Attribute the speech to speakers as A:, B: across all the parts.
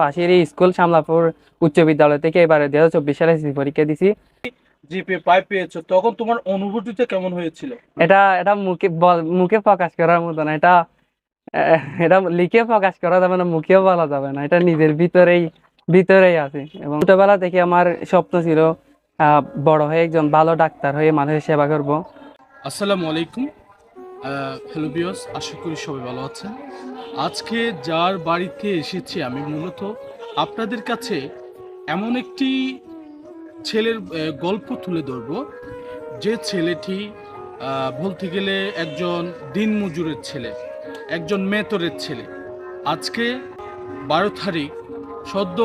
A: পাশের এই স্কুল শামলাপুর উচ্চ বিদ্যালয় থেকে এবারে দুই হাজার চব্বিশ সালে এসএসসি পরীক্ষা দিছি।
B: জিপে পাই পেয়েছ তখন তোমার অনুভূতিটা কেমন হয়েছিল?
A: এটা এটা মুখে মুখে প্রকাশ করার মতো না এটা এটা লিখে প্রকাশ করা যাবে না মুখেও বলা যাবে না এটা নিজের ভিতরেই ভিতরেই আছে। এবং ছোটবেলা থেকে আমার স্বপ্ন ছিল আহ, বড় হয়ে একজন ভালো ডাক্তার হয়ে মানুষের সেবা করব।
B: আসসালামু আলাইকুম। হ্যালো বিয়স আশা করি সবাই ভালো আছেন। আজকে যার বাড়িতে এসেছি আমি মূলত আপনাদের কাছে এমন একটি ছেলের গল্প তুলে ধরব। যে ছেলেটি বলতে গেলে একজন দিনমজুরের ছেলে, একজন মেতরের ছেলে। আজকে বারো তারিখ, সদ্য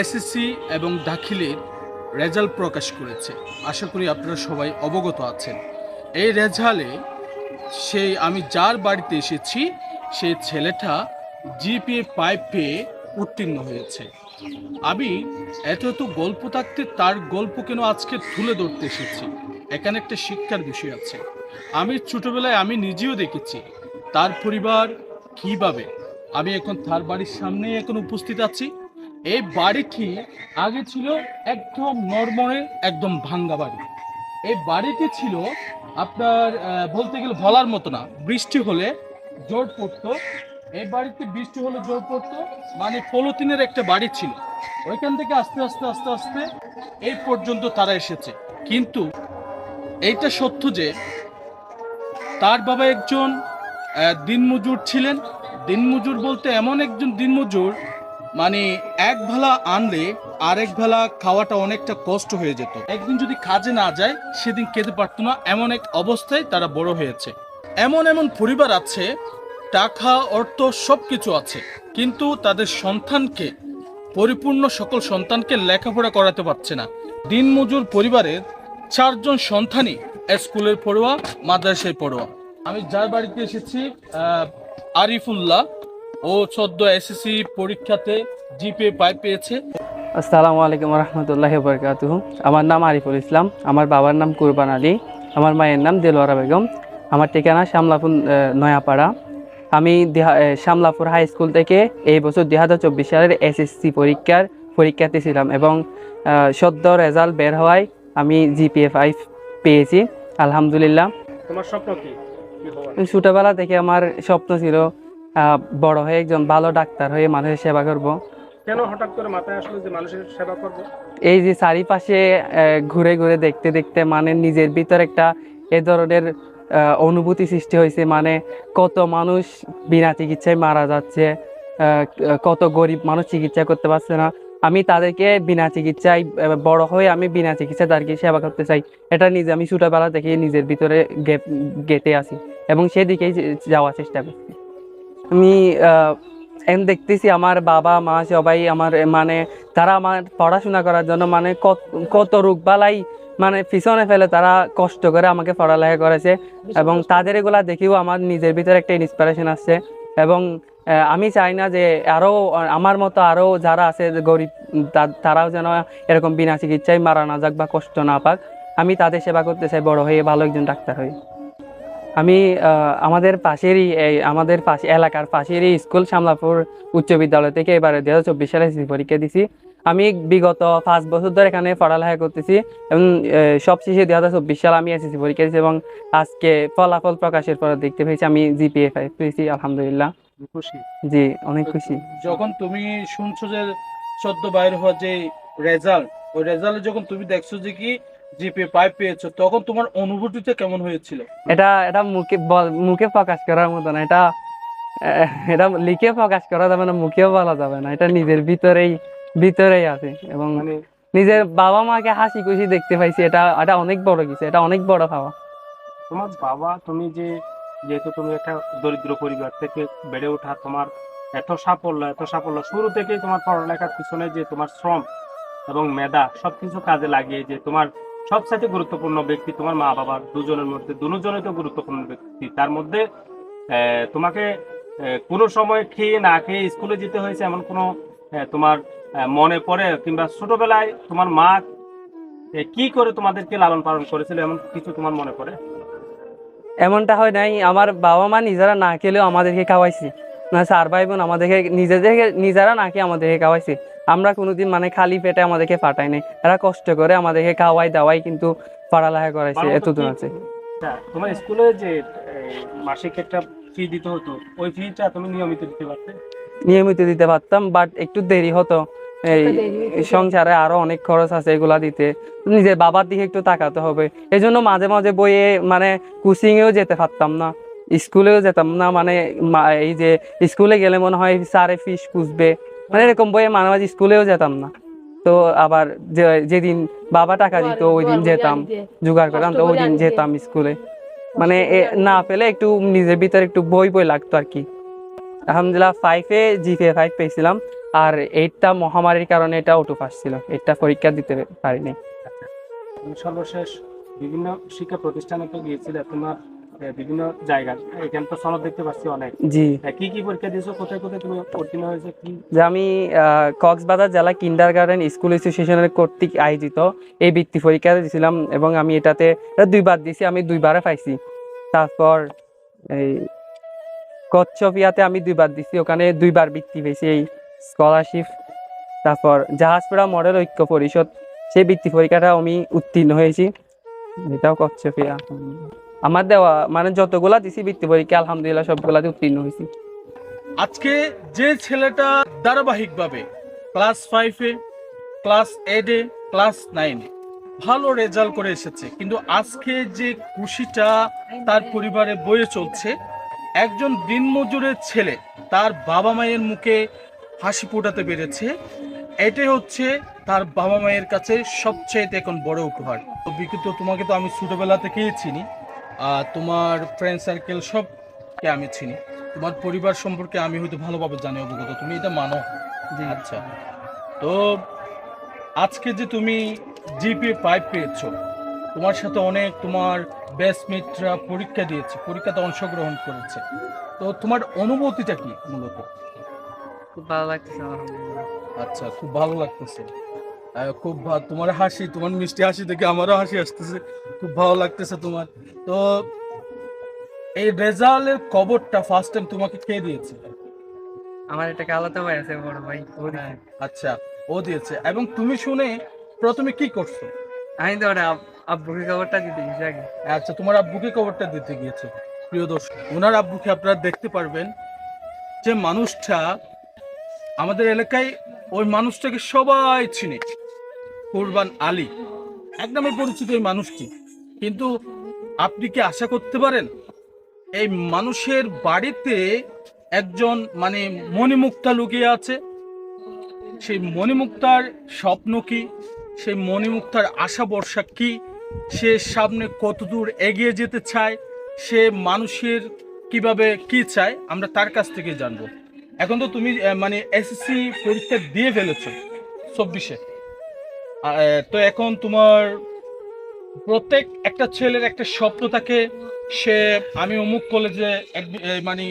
B: এসএসসি এবং দাখিলের রেজাল্ট প্রকাশ করেছে। আশা করি আপনারা সবাই অবগত আছেন। এই রেজাল্টে সেই আমি যার বাড়িতে এসেছি সেই ছেলেটা জিপিএ পাইপ পেয়ে উত্তীর্ণ হয়েছে। আমি এত এত গল্প থাকতে তার গল্প কেন আজকে তুলে ধরতে এসেছি? এখানে একটা শিক্ষার বিষয় আছে। আমি ছোটবেলায় আমি নিজেও দেখেছি তার পরিবার কীভাবে আমি এখন তার বাড়ির সামনেই এখন উপস্থিত আছি। এই বাড়িটি আগে ছিল একদম নর্মলের একদম ভাঙ্গা বাড়ি। এই বাড়িটি ছিল আপনার বলতে গেলে বলার মতো না। বৃষ্টি হলে জোর পড়তো। এই বাড়িতে বৃষ্টি হলে জোর পড়তো। মানে পলিথিনের একটা বাড়ি ছিল। ওইখান থেকে আস্তে আস্তে আস্তে আস্তে এই পর্যন্ত তারা এসেছে। কিন্তু এইটা সত্য যে তার বাবা একজন দিনমজুর ছিলেন। দিনমজুর বলতে এমন একজন দিনমজুর মানে এক ভেলা আনলে আরেক ভেলা খাওয়াটা অনেকটা কষ্ট হয়ে যেত। একদিন যদি কাজে না যায়, সেদিন খেতে পারতো না এমন এক অবস্থায় তারা বড় হয়েছে। এমন এমন পরিবার আছে, টাকা, অর্থ সব কিছু আছে, কিন্তু তাদের সন্তানকে, পরিপূর্ণ সকল সন্তানকে লেখাপড়া করাতে পারছে না। দিনমজুর পরিবারের চারজন সন্তানই স্কুলের পড়ুয়া, মাদ্রাসায় পড়ুয়া। আমি যার বাড়িতে এসেছি আরিফুল্লাহ ও সদ্য এসএসসি পরীক্ষাতে জিপে পাই পেয়েছে।
A: আসসালামু আলাইকুম রহমতুল্লাহ বরকাতুহ। আমার নাম আরিফুল ইসলাম। আমার বাবার নাম কুরবান আলী। আমার মায়ের নাম দেলোয়ারা বেগম। আমার ঠিকানা শামলাপুর আহ, নয়াপাড়া। আমি শামলাপুর হাই স্কুল থেকে এই বছর দুই হাজার চব্বিশ সালের এসএসসি পরীক্ষার পরীক্ষার্থী ছিলাম এবং সদ্য রেজাল্ট বের হওয়ায় আমি জিপিএ ফাইভ পেয়েছি। আলহামদুলিল্লাহ।
C: তোমার স্বপ্ন কি? কি হওয়ার?
A: ছোটবেলা থেকে আমার স্বপ্ন ছিল বড় হয়ে একজন ভালো ডাক্তার হয়ে মানুষের সেবা করব।
C: কেন হঠাৎ করে মাথায় আসলো যে মানুষের সেবা করব?
A: এই যে চারিপাশে ঘুরে ঘুরে দেখতে দেখতে মানে নিজের ভিতর একটা এ ধরনের অনুভূতি সৃষ্টি হয়েছে। মানে কত মানুষ বিনা চিকিৎসায় মারা যাচ্ছে কত গরিব মানুষ চিকিৎসা করতে পারছে না। আমি তাদেরকে বিনা চিকিৎসায় বড় হয়ে আমি বিনা চিকিৎসায় তাদেরকে সেবা করতে চাই। এটা নিজে আমি ছোটবেলা থেকে নিজের ভিতরে গে- গেঁথে আসি এবং সেদিকেই যাওয়ার চেষ্টা করছি। আমি এখন দেখতেছি আমার বাবা, মা সবাই আমার মানে তারা আমার পড়াশোনা করার জন্য মানে কত রোগ বালাই মানে পিছনে ফেলে তারা কষ্ট করে আমাকে পড়ালেখা করেছে এবং তাদের এগুলা দেখেও আমার নিজের ভিতরে একটা ইন্সপিরেশন আসছে এবং আমি চাই না যে আরও আমার মতো আরও যারা আছে গরিব তারাও যেন এরকম বিনা চিকিৎসায় মারা না যাক বা কষ্ট না পাক। আমি তাদের সেবা করতে চাই, বড় হয়ে ভালো একজন ডাক্তার হই আমি আমাদের পাশেরই এই আমাদের পাশে এলাকার পাশেরই স্কুল শামলাপুর উচ্চ বিদ্যালয় থেকে এবারে দুই হাজার চব্বিশ সালে পরীক্ষা দিছি। আমি বিগত পাঁচ বছর ধরে এখানে পড়ালেখা করতেছি এবং সবশেষে দুই হাজার চব্বিশ সালে আমি এসএসসি পরীক্ষা দিয়েছি এবং আজকে ফলাফল প্রকাশের পর দেখতে পেয়েছি আমি জিপিএ পেয়েছি আলহামদুলিল্লাহ।
C: খুশি।
A: জি অনেক খুশি।
B: যখন তুমি শুনছো যে সদ্য বাইর হওয়া যে রেজাল্ট ওই রেজাল্টে যখন তুমি দেখছ যে কি জিপে পাই পেয়েছ তখন তোমার অনুভূতিটা কেমন হয়েছিল?
A: এটা এটা মুখে মুখে প্রকাশ করার মতো না এটা এটা লিখে প্রকাশ করা যাবে না মুখেও বলা যাবে না এটা নিজের ভিতরেই ভিতরেই আছে এবং
C: মানে
A: নিজের বাবা মাকে হাসি খুশি দেখতে পাইছি এটা এটা অনেক বড় কিছু এটা অনেক বড় পাওয়া।
C: তোমার বাবা তুমি যে যেহেতু তুমি একটা দরিদ্র পরিবার থেকে বেড়ে ওঠা তোমার এত সাফল্য এত সাফল্য শুরু থেকে তোমার পড়ালেখার পিছনে যে তোমার শ্রম এবং মেধা সবকিছু কাজে লাগিয়ে যে তোমার সবচাইতে গুরুত্বপূর্ণ ব্যক্তি তোমার মা বাবা, দুজনের মধ্যে, দুজনই তো গুরুত্বপূর্ণ ব্যক্তি। তার মধ্যে তোমাকে কোনো সময় খেয়ে না খেয়ে স্কুলে যেতে হয়েছে এমন কোনো তোমার মনে পড়ে? কিংবা ছোটবেলায় তোমার মা কি করে তোমাদেরকে লালন পালন করেছিল এমন কিছু তোমার মনে পড়ে?
A: এমনটা হয় নাই। আমার বাবা মা নিজেরা না খেলেও আমাদেরকে খাওয়াইছে। না স্যার ভাই বোন আমাদেরকে নিজেদেরকে, নিজেরা নাকি আমাদেরকে খাওয়াইছে। আমরা কোনোদিন মানে খালি পেটে আমাদেরকে ফাটাই নাই। এরা কষ্ট করে আমাদেরকে খাওয়াই দাওয়াই কিন্তু পড়ালেখা করাইছে এতদূর আছে।
C: আচ্ছা, তোমার স্কুলে যে মাসিক একটা ফি দিতে হতো ওই ফিটা তুমি নিয়মিত দিতে পারতে?
A: নিয়মিত দিতে পারতাম বাট একটু দেরি হতো। এই সংসারে আরও অনেক খরচ আছে এগুলা দিতে। নিজের বাবার দিকে একটু তাকাতে হবে। এই জন্য মাঝে মাঝে বইয়ে মানে কোচিং এও যেতে পারতাম না। স্কুলেও যেতাম না মানে এই যে স্কুলে গেলে মনে হয় স্যারে ফিস খুঁজবে। মানে এরকম বইয়ে মাঝে মাঝে স্কুলেও যেতাম না। তো আবার যেদিন বাবা টাকা দিত ওই দিন যেতাম জোগাড় করতাম তো ওই দিন যেতাম স্কুলে। মানে না পেলে একটু নিজের ভিতরে একটু বই বই লাগতো আর কি। আলহামদুলিল্লাহ ফাইভে জিপিএ ফাইভ পেয়েছিলাম আর এইটটা মহামারীর কারণে এটা অটো পাস ছিল। এইটটা পরীক্ষা দিতে পারিনি।
C: সর্বশেষ বিভিন্ন শিক্ষা প্রতিষ্ঠানে তো গিয়েছিলে তোমার বিভিন্ন জায়গায় এখানে তো সনদ দেখতে পাচ্ছি অনেক।
A: জি।
C: কি কি পরীক্ষা দিয়েছ? কোথায় কোথায় তুমি উত্তীর্ণ হয়েছে? কি?
A: যে আমি কক্সবাজার জেলা কিন্ডার গার্ডেন স্কুল অ্যাসোসিয়েশনের কর্তৃক আয়োজিত এই বৃত্তি পরীক্ষা দিয়েছিলাম এবং আমি এটাতে এটা দুইবার দিয়েছি আমি দুইবারে পাইছি। তারপর এই কচ্ছপিয়াতে আমি দুইবার দিছি ওখানে দুইবার বৃত্তি পেয়েছি এই স্কলারশিপ তারপর জাহাজপুরা মডেল ঐক্য পরিষদ সেই বৃত্তি পরীক্ষাটা আমি উত্তীর্ণ হয়েছি। এটাও কচ্ছপিয়া। আমার দেওয়া মানে যতগুলা দিছি বৃত্তি পরীক্ষা, আলহামদুলিল্লাহ সবগুলাতে উত্তীর্ণ হয়েছি
B: আজকে যে ছেলেটা ধারাবাহিকভাবে ক্লাস ফাইভে ক্লাস এইটে ক্লাস নাইনে ভালো রেজাল্ট করে এসেছে, কিন্তু আজকে যে খুশিটা তার পরিবারে বয়ে চলছে, একজন দিনমজুরের ছেলে তার বাবা মায়ের মুখে হাসি ফোটাতে পেরেছে, এটাই হচ্ছে তার বাবা মায়ের কাছে সবচেয়ে এখন বড় উপহার। বিকৃত, তোমাকে তো আমি ছোটবেলা থেকেই চিনি। তোমার ফ্রেন্ড সার্কেল সবকে আমি চিনি। তোমার পরিবার সম্পর্কে আমি হয়তো ভালোভাবে জানি অবগত তুমি এটা মানো। আচ্ছা। তো আজকে যে তুমি জিপি ফাইভ পেয়েছ তোমার সাথে অনেক তোমার ব্যাচমেটরা পরীক্ষা দিয়েছে পরীক্ষাতে অংশগ্রহণ করেছে। তো তোমার অনুভূতিটা কি মূলত?
A: খুব ভালো লাগতেছে
B: আচ্ছা খুব ভালো লাগতেছে। খুব তোমার হাসি তোমার মিষ্টি হাসি দেখে আমারও হাসি আসতেছে। খুব ভালো লাগতেছে তোমার। তো এই রেজাল্টের কবরটা ফার্স্ট টাইম তোমাকে কে দিয়েছে?
A: আমার একটা কালাতো ভাই আছে বড় ভাই। ও
B: আচ্ছা ও দিয়েছে। এবং তুমি শুনে প্রথমে কি করছ?
A: আমি তো ওটা আব্বুকে কবরটা দিতে গেছি আগে।
B: আচ্ছা তোমার আব্বুকে কবরটা দিতে গিয়েছে প্রিয় দর্শক। ওনার আব্বুকে আপনারা দেখতে পারবেন যে মানুষটা আমাদের এলাকায় ওই মানুষটাকে সবাই চিনে। কুরবান আলী। একদমই পরিচিত এই মানুষটি। কিন্তু আপনি কি আশা করতে পারেন, এই মানুষের বাড়িতে একজন মানে মণিমুক্তা লুকিয়ে আছে? সেই মণিমুক্তার স্বপ্ন কি? সেই মণিমুক্তার আশা ভরসা কি? সে সামনে কতদূর এগিয়ে যেতে চায়? সে মানুষের কীভাবে কি চায়? আমরা তার কাছ থেকে জানব। এখন তো তুমি মানে এসএসসি পরীক্ষা দিয়ে ফেলেছো। চব্বিশে। তো এখন তোমার প্রত্যেক একটা ছেলের একটা স্বপ্ন থাকে সে আমি অমুক কলেজে মানে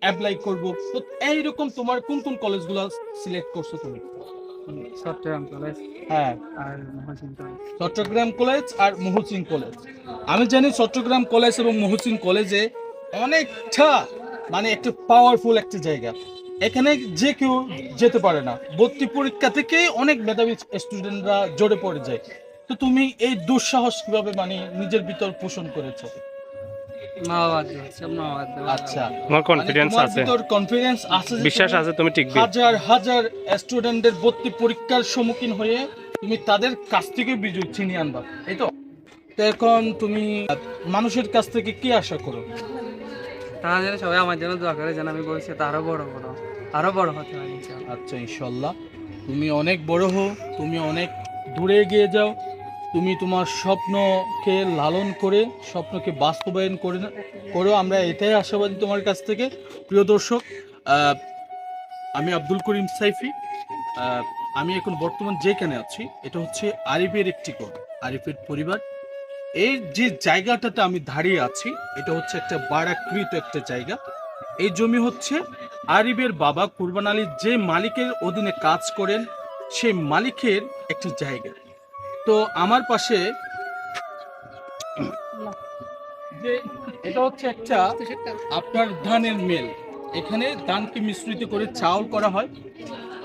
B: অ্যাপ্লাই করব। তো এইরকম তোমার কোন কোন কলেজগুলো সিলেক্ট করছ তুমি?
A: চট্টগ্রাম কলেজ
B: হ্যাঁ।
A: আর মহাসিন কলেজ
B: চট্টগ্রাম কলেজ আর মহুসিন কলেজ আমি জানি চট্টগ্রাম কলেজ এবং মহুসিন কলেজে অনেকটা মানে একটা পাওয়ারফুল একটা জায়গা। এখানে যে কেউ যেতে পারে না। ভর্তি পরীক্ষা থেকে অনেক মেধাবী স্টুডেন্টরা জড়ে পড়ে যায়। তো তুমি এই দুঃসাহস কীভাবে মানে নিজের ভিতর পোষণ করেছ?
A: দেওয়া।
B: আচ্ছা।
D: তোমার কনফিডেন্স
B: মানে তোমার
D: আছে?
B: কনফিডেন্স আছে
D: বিশ্বাস
B: তুমি
D: আছে তুমি টিকবে?
B: হাজার হাজার স্টুডেন্টদের ভর্তি পরীক্ষার সম্মুখীন হয়ে তুমি তাদের কাছ থেকে বিজয় ছিনিয়ে আনবা। এই তো? তো এখন তুমি মানুষের কাছ থেকে কি আশা করো?
A: তারা যেন সবাই আমার জন্য দোয়া করে, যেন আমি ভবিষ্যতে আরও বড় বড় আরও বড় হতে পারি
B: আচ্ছা ইনশাল্লাহ তুমি অনেক বড় হও, তুমি অনেক দূরে এগিয়ে যাও। তুমি তোমার স্বপ্নকে লালন করে, স্বপ্নকে বাস্তবায়ন করে করো। আমরা এটাই আশাবাদী তোমার কাছ থেকে। প্রিয় দর্শক আমি আব্দুল করিম সাইফি। আমি এখন বর্তমান যেখানে আছি, এটা হচ্ছে আরিফের একটি ঘর, আরিফের পরিবার। এই যে জায়গাটাতে আমি দাঁড়িয়ে আছি, এটা হচ্ছে একটা বাড়াকৃত একটা জায়গা। এই জমি হচ্ছে আরিবের বাবা কুরবান আলী যে মালিকের অধীনে কাজ করেন সেই মালিকের একটি জায়গা। তো আমার পাশে এটা হচ্ছে একটা আপনার ধানের মেল। এখানে ধানকে মিশ্রিত করে চাউল করা হয়।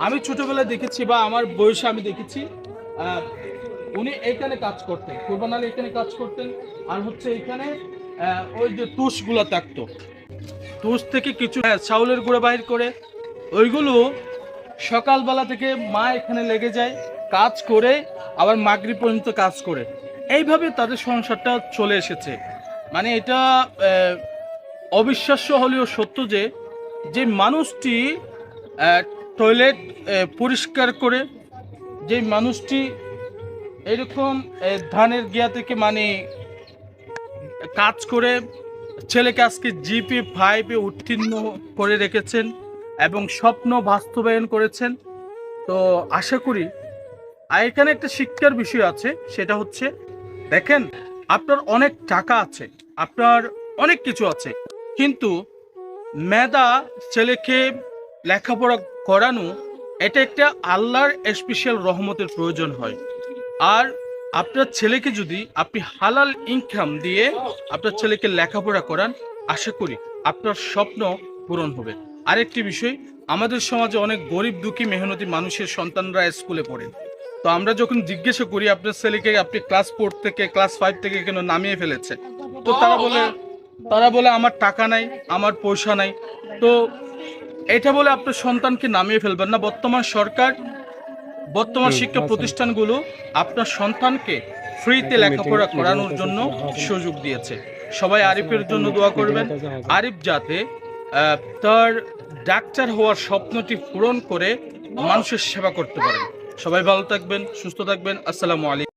B: আমি ছোটবেলায় দেখেছি বা আমার বয়সে আমি দেখেছি উনি এখানে কাজ করতেন কোরবান আলী এখানে কাজ করতেন আর হচ্ছে এখানে ওই যে তুষগুলো থাকতো। তুষ থেকে কিছু হ্যাঁ, চাউলের গুঁড়ো বাইর করে ওইগুলো সকালবেলা থেকে মা এখানে লেগে যায় কাজ করে আবার মাগরি পর্যন্ত কাজ করে। এইভাবে তাদের সংসারটা চলে এসেছে। মানে এটা অবিশ্বাস্য হলেও সত্য যে যে মানুষটি টয়লেট পরিষ্কার করে যে মানুষটি এরকম ধানের গিয়া থেকে মানে কাজ করে ছেলেকে আজকে জিপি, ফাইভে উত্তীর্ণ করে রেখেছেন এবং স্বপ্ন বাস্তবায়ন করেছেন। তো আশা করি, আর এখানে একটা শিক্ষার বিষয় আছে, সেটা হচ্ছে, দেখেন, আপনার অনেক টাকা আছে, আপনার অনেক কিছু আছে, কিন্তু মেধা ছেলেকে লেখাপড়া করানো, এটা একটা আল্লাহর স্পেশাল রহমতের প্রয়োজন হয়। আর আপনার ছেলেকে যদি আপনি হালাল ইনকাম দিয়ে আপনার ছেলেকে লেখাপড়া করান, আশা করি আপনার স্বপ্ন পূরণ হবে। আরেকটি বিষয়, আমাদের সমাজে অনেক গরিব দুঃখী মেহনতি মানুষের সন্তানরা স্কুলে পড়ে তো আমরা যখন জিজ্ঞাসা করি, আপনার ছেলেকে আপনি ক্লাস ফোর থেকে ক্লাস ফাইভ থেকে কেন নামিয়ে ফেলেছে তো তারা বলে তারা বলে, আমার টাকা নাই, আমার পয়সা নাই। তো এটা বলে আপনার সন্তানকে নামিয়ে ফেলবেন না। বর্তমান সরকার বর্তমান শিক্ষা প্রতিষ্ঠানগুলো আপনার সন্তানকে ফ্রিতে লেখাপড়া করানোর জন্য সুযোগ দিয়েছে। সবাই আরিফের জন্য দোয়া করবেন। আরিফ যাতে তার ডাক্তার হওয়ার স্বপ্নটি পূরণ করে মানুষের সেবা করতে পারেন সবাই ভালো থাকবেন সুস্থ থাকবেন। আসসালামু আলাইকুম।